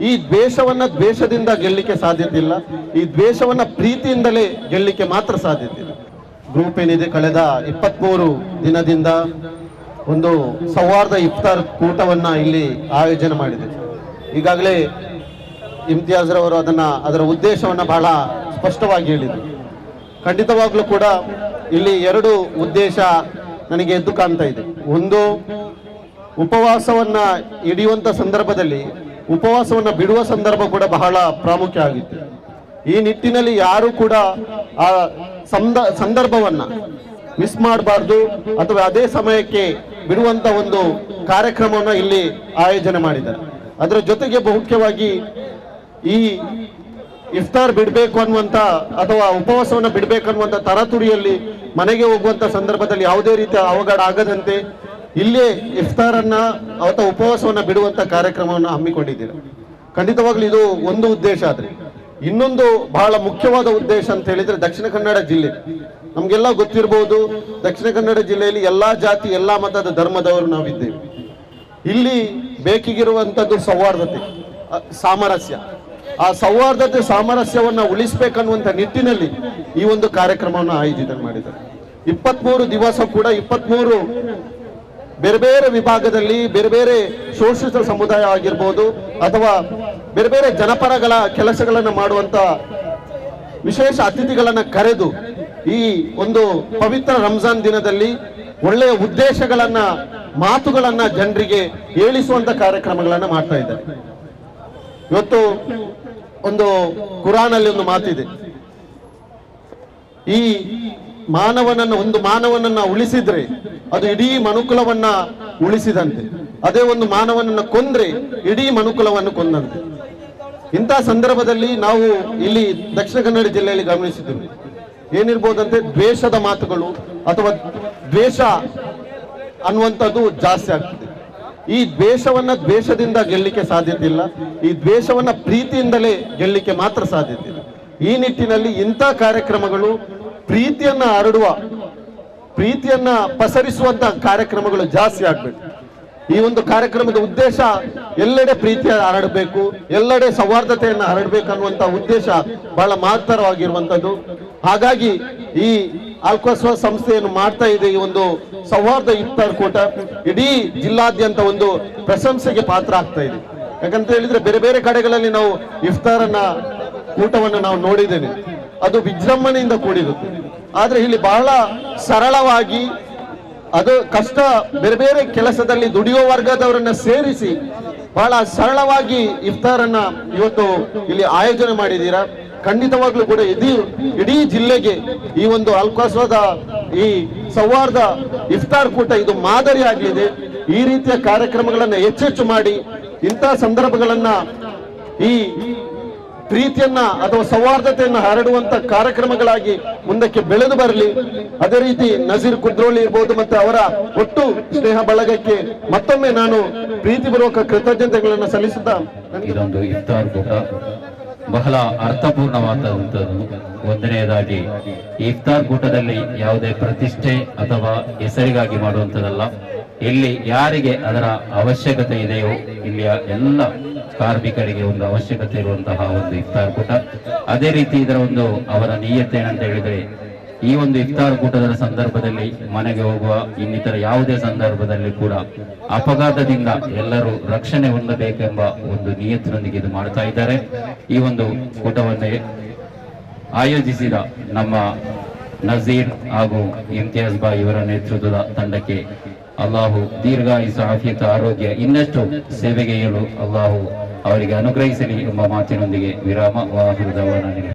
ಈ ದ್ವೇಷವನ್ನ ದ್ವೇಷದಿಂದ ಗೆಲ್ಲಲಿಕ್ಕೆ ಸಾಧ್ಯತೆ ಇಲ್ಲ ಈ ದ್ವೇಷವನ್ನ ಪ್ರೀತಿಯಿಂದಲೇ ಗೆಲ್ಲಲಿಕ್ಕೆ ಮಾತ್ರ ಸಾಧ್ಯತೆ ಇಲ್ಲ ಗ್ರೂಪ್ ಏನಿದೆ ಕಳೆದ ಇಪ್ಪತ್ಮೂರು ದಿನದಿಂದ ಒಂದು ಸೌಹಾರ್ದ ಇಫ್ತಾರ್ ಕೂಟವನ್ನ ಇಲ್ಲಿ ಆಯೋಜನೆ ಮಾಡಿದೆ. ಈಗಾಗಲೇ ಇಮ್ತಿಯಾಜ್ರವರು ಅದನ್ನ, ಅದರ ಉದ್ದೇಶವನ್ನ ಬಹಳ ಸ್ಪಷ್ಟವಾಗಿ ಹೇಳಿದರು. ಖಂಡಿತವಾಗ್ಲೂ ಕೂಡ ಇಲ್ಲಿ ಎರಡು ಉದ್ದೇಶ ನನಗೆ ಎದ್ದು ಕಾಣ್ತಾ ಇದೆ. ಒಂದು, ಉಪವಾಸವನ್ನ ಹಿಡಿಯುವಂತ ಸಂದರ್ಭದಲ್ಲಿ ಉಪವಾಸವನ್ನ ಬಿಡುವ ಸಂದರ್ಭ ಕೂಡ ಬಹಳ ಪ್ರಾಮುಖ್ಯ ಆಗಿತ್ತು. ಈ ನಿಟ್ಟಿನಲ್ಲಿ ಯಾರು ಕೂಡ ಆ ಸಂದ, ಸಂದರ್ಭವನ್ನ ಮಿಸ್ ಮಾಡಬಾರ್ದು ಅಥವಾ ಅದೇ ಸಮಯಕ್ಕೆ ಬಿಡುವಂತ ಒಂದು ಕಾರ್ಯಕ್ರಮವನ್ನು ಇಲ್ಲಿ ಆಯೋಜನೆ ಮಾಡಿದ್ದಾರೆ. ಅದರ ಜೊತೆಗೆ ಮುಖ್ಯವಾಗಿ ಈ ಇಫ್ತಾರ್ ಬಿಡಬೇಕು ಅನ್ನುವಂತ ಅಥವಾ ಉಪವಾಸವನ್ನು ಬಿಡಬೇಕು ಅನ್ನುವಂತ ತರಾತುರಿಯಲ್ಲಿ ಮನೆಗೆ ಹೋಗುವಂತ ಸಂದರ್ಭದಲ್ಲಿ ಯಾವುದೇ ರೀತಿಯ ಅವಘಡ ಆಗದಂತೆ ಇಲ್ಲೇ ಇಫ್ತಾರನ್ನ ಅಥವಾ ಉಪವಾಸವನ್ನ ಬಿಡುವಂತ ಕಾರ್ಯಕ್ರಮವನ್ನು ಹಮ್ಮಿಕೊಂಡಿದ್ದೀರ. ಖಂಡಿತವಾಗ್ಲೂ ಇದು ಒಂದು ಉದ್ದೇಶ ಆದ್ರೆ. ಇನ್ನೊಂದು ಬಹಳ ಮುಖ್ಯವಾದ ಉದ್ದೇಶ ಅಂತ ಹೇಳಿದ್ರೆ ದಕ್ಷಿಣ ಕನ್ನಡ ಜಿಲ್ಲೆ. ನಮ್ಗೆಲ್ಲ ಗೊತ್ತಿರಬಹುದು ದಕ್ಷಿಣ ಕನ್ನಡ ಜಿಲ್ಲೆಯಲ್ಲಿ ಎಲ್ಲಾ ಜಾತಿ, ಎಲ್ಲಾ ಮತದ ಧರ್ಮದವರು ನಾವಿದ್ದೇವೆ. ಇಲ್ಲಿ ಬೇಕಿಗಿರುವಂತದ್ದು ಸೌಹಾರ್ದತೆ ಸಾಮರಸ್ಯ. ಆ ಸೌಹಾರ್ದತೆ, ಸಾಮರಸ್ಯವನ್ನ ಉಳಿಸ್ಬೇಕನ್ನುವಂತ ನಿಟ್ಟಿನಲ್ಲಿ ಈ ಒಂದು ಕಾರ್ಯಕ್ರಮವನ್ನು ಆಯೋಜಿತ ಮಾಡಿದ್ದಾರೆ. ಇಪ್ಪತ್ಮೂರು ದಿವಸ ಕೂಡ, ಇಪ್ಪತ್ಮೂರು ಬೇರೆ ಬೇರೆ ವಿಭಾಗದಲ್ಲಿ ಬೇರೆ ಬೇರೆ ಶೋಷಿತ ಸಮುದಾಯ ಆಗಿರ್ಬೋದು ಅಥವಾ ಬೇರೆ ಬೇರೆ ಜನಪರಗಳ ಕೆಲಸಗಳನ್ನು ಮಾಡುವಂತ ವಿಶೇಷ ಅತಿಥಿಗಳನ್ನು ಕರೆದು ಈ ಒಂದು ಪವಿತ್ರ ರಂಜಾನ್ ದಿನದಲ್ಲಿ ಒಳ್ಳೆಯ ಉದ್ದೇಶಗಳನ್ನ, ಮಾತುಗಳನ್ನ ಜನರಿಗೆ ಹೇಳಿಸುವಂತ ಕಾರ್ಯಕ್ರಮಗಳನ್ನ ಮಾಡ್ತಾ ಇದ್ದಾರೆ. ಇವತ್ತು ಒಂದು ಕುರಾನಲ್ಲಿ ಒಂದು ಮಾತಿದೆ. ಈ ಮಾನವನನ್ನ, ಒಂದು ಮಾನವನನ್ನ ಉಳಿಸಿದ್ರೆ ಅದು ಇಡೀ ಮನುಕುಲವನ್ನ ಉಳಿಸಿದಂತೆ. ಅದೇ ಒಂದು ಮಾನವನನ್ನ ಕೊಂದ್ರೆ ಇಡೀ ಮನುಕುಲವನ್ನು ಕೊಂದಂತೆ. ಇಂತಹ ಸಂದರ್ಭದಲ್ಲಿ ನಾವು ಇಲ್ಲಿ ದಕ್ಷಿಣ ಕನ್ನಡ ಜಿಲ್ಲೆಯಲ್ಲಿ ಗಮನಿಸಿದ್ದೇವೆ ಏನಿರ್ಬೋದಂತೆ ದ್ವೇಷದ ಮಾತುಗಳು ಅಥವಾ ದ್ವೇಷ ಅನ್ನುವಂಥದ್ದು ಜಾಸ್ತಿ ಆಗ್ತದೆ. ಈ ದ್ವೇಷವನ್ನ ದ್ವೇಷದಿಂದ ಗೆಲ್ಲಿಕ್ಕೆ ಸಾಧ್ಯತೆ ಇಲ್ಲ. ಈ ದ್ವೇಷವನ್ನ ಪ್ರೀತಿಯಿಂದಲೇ ಗೆಲ್ಲಿಕ್ಕೆ ಮಾತ್ರ ಸಾಧ್ಯತೆ ಇದೆ ಈ ನಿಟ್ಟಿನಲ್ಲಿ ಇಂಥ ಕಾರ್ಯಕ್ರಮಗಳು ಪ್ರೀತಿಯನ್ನ ಹರಡುವ, ಪ್ರೀತಿಯನ್ನ ಪಸರಿಸುವಂತ ಕಾರ್ಯಕ್ರಮಗಳು ಜಾಸ್ತಿ ಆಗ್ಬೇಕು. ಈ ಒಂದು ಕಾರ್ಯಕ್ರಮದ ಉದ್ದೇಶ ಎಲ್ಲೆಡೆ ಪ್ರೀತಿಯ ಹರಡಬೇಕು, ಎಲ್ಲೆಡೆ ಸೌಹಾರ್ದತೆಯನ್ನ ಹರಡಬೇಕು ಅನ್ನುವಂತ ಉದ್ದೇಶ ಬಹಳ ಮಹತ್ತರವಾಗಿರುವಂತದ್ದು ಹಾಗಾಗಿ ಈ ಆಲ್ಕೋಸ್ವ ಸಂಸ್ಥೆಯನ್ನು ಮಾಡ್ತಾ ಇದೆ ಈ ಒಂದು ಸೌಹಾರ್ದ ಇಫ್ತಾರ್ ಕೂಟ. ಇಡೀ ಜಿಲ್ಲಾದ್ಯಂತ ಒಂದು ಪ್ರಶಂಸೆಗೆ ಪಾತ್ರ ಆಗ್ತಾ ಇದೆ. ಯಾಕಂತ ಹೇಳಿದ್ರೆ ಬೇರೆ ಬೇರೆ ಕಡೆಗಳಲ್ಲಿ ನಾವು ಇಫ್ತಾರನ್ನ ಕೂಟವನ್ನು ನಾವು ನೋಡಿದ್ದೇನೆ ಅದು ವಿಜೃಂಭಣೆಯಿಂದ ಕೂಡಿರುತ್ತೆ. ಆದರೆ ಇಲ್ಲಿ ಬಹಳ ಸರಳವಾಗಿ ಅದು ಕಷ್ಟ ಬೇರೆ ಬೇರೆ ಕೆಲಸದಲ್ಲಿ ದುಡಿಯುವ ವರ್ಗದವರನ್ನ ಸೇರಿಸಿ ಬಹಳ ಸರಳವಾಗಿ ಇಫ್ತಾರನ್ನ ಇವತ್ತು ಇಲ್ಲಿ ಆಯೋಜನೆ ಮಾಡಿದ್ದೀರಾ? ಖಂಡಿತವಾಗ್ಲೂ ಕೂಡ ಇಡೀ ಇಡೀ ಜಿಲ್ಲೆಗೆ ಈ ಒಂದು ಅಲ್ಕಾಸದ ಈ ಸೌಹಾರ್ದ ಇಫ್ತಾರ್ ಕೂಟ ಇದು ಮಾದರಿ ಆಗಲಿದೆ. ಈ ರೀತಿಯ ಕಾರ್ಯಕ್ರಮಗಳನ್ನ ಹೆಚ್ಚೆಚ್ಚು ಮಾಡಿ ಇಂತಹ ಸಂದರ್ಭಗಳನ್ನ ಈ ಪ್ರೀತಿಯನ್ನ ಅಥವಾ ಸೌಹಾರ್ದತೆಯನ್ನು ಹರಡುವಂತ ಕಾರ್ಯಕ್ರಮಗಳಾಗಿ ಮುಂದಕ್ಕೆ ಬೆಳೆದು ಬರಲಿ. ಅದೇ ರೀತಿ ನಜೀರ್ ಕುದ್ರೋಳಿ ಇರ್ಬೋದು ಮತ್ತೆ ಅವರ ಒಟ್ಟು ಸ್ನೇಹ ಬಳಗಕ್ಕೆ ಮತ್ತೊಮ್ಮೆ ನಾನು ಪ್ರೀತಿಪೂರ್ವಕ ಕೃತಜ್ಞತೆಗಳನ್ನು ಸಲ್ಲಿಸುತ್ತಾ ನನಗೆ ಬಹಳ ಅರ್ಥಪೂರ್ಣವಾದಂಥದ್ದು. ಒಂದನೆಯದಾಗಿ, ಇಫ್ತಾರ್ ಕೂಟದಲ್ಲಿ ಯಾವುದೇ ಪ್ರತಿಷ್ಠೆ ಅಥವಾ ಹೆಸರಿಗಾಗಿ ಮಾಡುವಂಥದ್ದಲ್ಲ. ಇಲ್ಲಿ ಯಾರಿಗೆ ಅದರ ಅವಶ್ಯಕತೆ ಇದೆಯೋ, ಇಲ್ಲಿಯ ಎಲ್ಲ ಕಾರ್ಮಿಕರಿಗೆ ಒಂದು ಅವಶ್ಯಕತೆ ಇರುವಂತಹ ಒಂದು ಇಫ್ತಾರ್ ಕೂಟ. ಅದೇ ರೀತಿ ಇದರ ಒಂದು ಅವರ ನೀಯತೆ ಏನಂತ ಹೇಳಿದ್ರೆ ಈ ಒಂದು ಇಫ್ತಾರ್ ಕೂಟದ ಸಂದರ್ಭದಲ್ಲಿ ಮನೆಗೆ ಹೋಗುವ ಇನ್ನಿತರ ಯಾವುದೇ ಸಂದರ್ಭದಲ್ಲಿ ಕೂಡ ಅಪಘಾತದಿಂದ ಎಲ್ಲರೂ ರಕ್ಷಣೆ ಹೊಂದಬೇಕೆಂಬ ಒಂದು ನಿಯತ್ತಿನೊಂದಿಗೆ ಇದು ಮಾಡ್ತಾ ಇದ್ದಾರೆ. ಈ ಒಂದು ಕೂಟವನ್ನೇ ಆಯೋಜಿಸಿದ ನಮ್ಮ ನಜೀರ್ ಹಾಗೂ ಇಮ್ತಿಯಾಜ್ ಬಾಯ್ ಇವರ ನೇತೃತ್ವದ ತಂಡಕ್ಕೆ ಅಲ್ಲಾಹು ದೀರ್ಘಾಯುಸ ಆಫಿಯತ ಆರೋಗ್ಯ ಇನ್ನಷ್ಟು ಸೇವೆಗೆ ಏಳು. ಅಲ್ಲಾಹು ಅವರಿಗೆ ಅನುಗ್ರಹಿಸಲಿ ಎಂಬ ಮಾತಿನೊಂದಿಗೆ ವಿರಾಮ ವಾಹುದವನಿಗೆ